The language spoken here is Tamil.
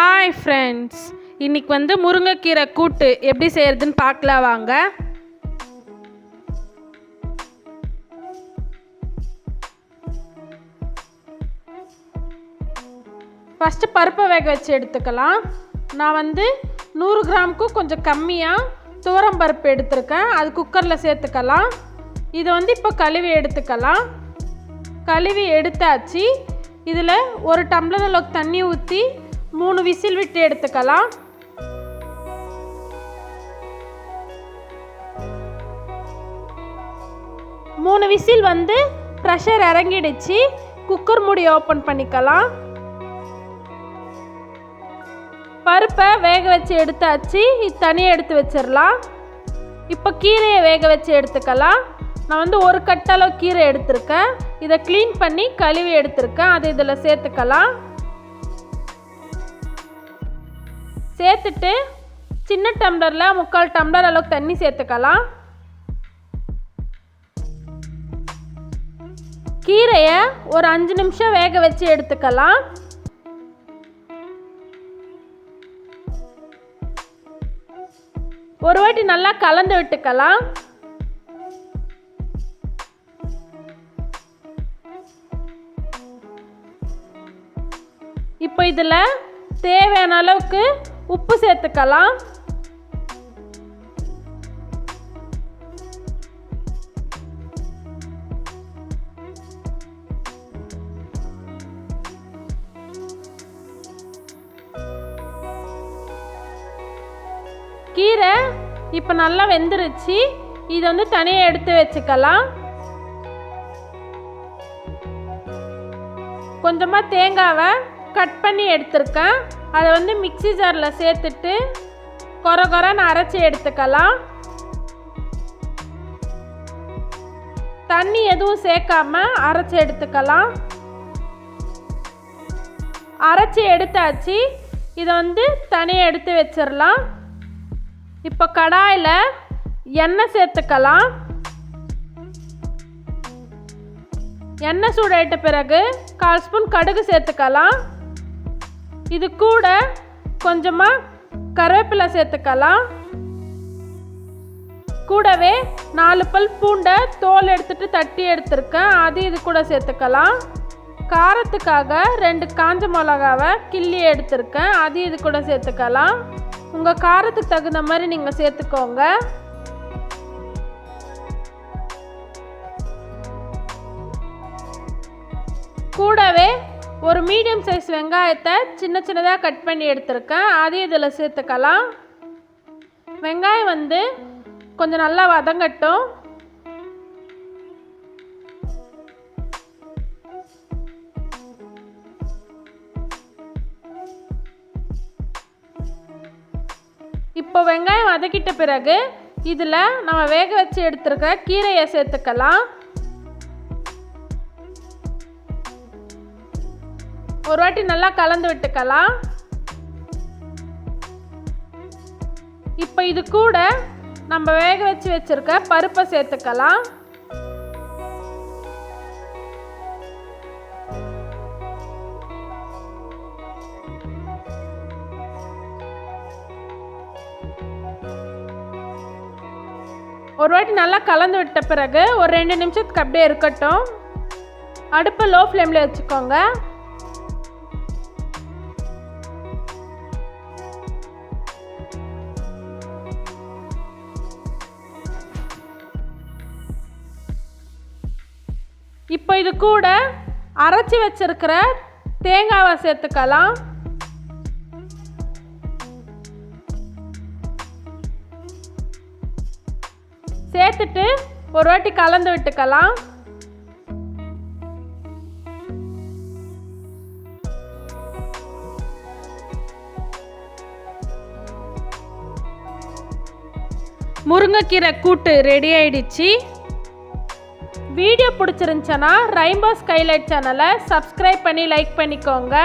ஹாய் ஃப்ரெண்ட்ஸ் இன்றைக்கி வந்து முருங்கைக்கீரை கூட்டு எப்படி செய்கிறதுன்னு பார்க்கலாம் வாங்க. ஃபஸ்ட்டு பருப்பை வேக வச்சு எடுத்துக்கலாம். நான் வந்து நூறு கிராமுக்கும் கொஞ்சம் கம்மியாக துவரம் பருப்பு எடுத்திருக்கேன். அது குக்கரில் சேர்த்துக்கலாம். இதை வந்து இப்போ கழுவி எடுத்துக்கலாம். கழுவி எடுத்தாச்சு. இதில் ஒரு டம்ளர் அளவுக்கு தண்ணி ஊற்றி மூணு விசில் விட்டு எடுத்துக்கலாம். மூணு விசில் வந்து ப்ரெஷர் இறங்கிடுச்சு. குக்கர் மூடி ஓப்பன் பண்ணிக்கலாம். பருப்பை வேக வச்சு எடுத்தாச்சு. இது தனியாக எடுத்து வச்சிடலாம். இப்போ கீரையை வேக வச்சு எடுத்துக்கலாம். நான் வந்து ஒரு கட்டளவு கீரை எடுத்திருக்கேன். இதை க்ளீன் பண்ணி கழுவி எடுத்திருக்கேன். அதை இதில் சேர்த்துக்கலாம். சேர்த்துட்டு சின்ன டம்ளரில் முக்கால் டம்ளர் அளவுக்கு தண்ணி சேர்த்துக்கலாம். கீரையை ஒரு அஞ்சு நிமிஷம் வேக வச்சு எடுத்துக்கலாம். ஒரு வாட்டி நல்லா கலந்து விட்டுக்கலாம். இப்போ இதில் தேவையான அளவுக்கு உப்பு சேர்த்துக்கலாம். கீரை இப்போ நல்லா வெந்துருச்சு. இதை வந்து தனியாக எடுத்து வச்சுக்கலாம். கொஞ்சமாக தேங்காவை கட் பண்ணி எடுத்திருக்கேன். அதை வந்து மிக்சி ஜாரில் சேர்த்துட்டு கொர கொரன்னு அரைச்சி எடுத்துக்கலாம். தண்ணி எதுவும் சேர்க்காம அரைச்சி எடுத்துக்கலாம். அரைச்சி எடுத்தாச்சு. இதை வந்து தனியாக எடுத்து வச்சிடலாம். இப்போ கடாயில் எண்ணெய் சேர்த்துக்கலாம். எண்ணெய் சூடாயிட்ட பிறகு கால் ஸ்பூன் கடுகு சேர்த்துக்கலாம். இது கூட கொஞ்சமாக கருவேப்பிலை சேர்த்துக்கலாம். கூடவே நாலு பல் பூண்டை தோல் எடுத்துட்டு தட்டி எடுத்திருக்கேன். அது இது கூட சேர்த்துக்கலாம். காரத்துக்காக ரெண்டு காஞ்ச மிளகாவை கிள்ளி எடுத்திருக்கேன். அது இது கூட சேர்த்துக்கலாம். உங்கள் காரத்துக்கு தகுந்த மாதிரி நீங்கள் சேர்த்துக்கோங்க. கூடவே ஒரு மீடியம் சைஸ் வெங்காயத்தை சின்ன சின்னதாக கட் பண்ணி எடுத்திருக்கேன். அதையும் இதில் சேர்த்துக்கலாம். வெங்காயம் வந்து கொஞ்சம் நல்லா வதங்கட்டும். இப்போ வெங்காயம் வதக்கிட்ட பிறகு இதில் நம்ம வேக வச்சு எடுத்துருக்க கீரையை சேர்த்துக்கலாம். ஒரு வாட்டி நல்லா கலந்து விட்டுக்கலாம். இப்போ இது கூட நம்ம வேக வச்சு வச்சிருக்க பருப்பை சேர்த்துக்கலாம். ஒரு வாட்டி நல்லா கலந்து விட்ட பிறகு ஒரு ரெண்டு நிமிஷத்துக்கு அப்படியே இருக்கட்டும். அடுப்பை லோ ஃப்ளேமில் வச்சுக்கோங்க. இப்போ இது கூட அரைச்சி வச்சிருக்கிற தேங்காவை சேர்த்துக்கலாம். சேர்த்துட்டு ஒரு வாட்டி கலந்து விட்டுக்கலாம். முருங்கைக்கீரை கூட்டு ரெடி ஆயிடுச்சு. வீடியோ பிடிச்சிருந்துச்சுன்னா ரெயின்போ ஸ்கைலைட் சேனலை சப்ஸ்கிரைப் பண்ணி லைக் பண்ணிக்கோங்க.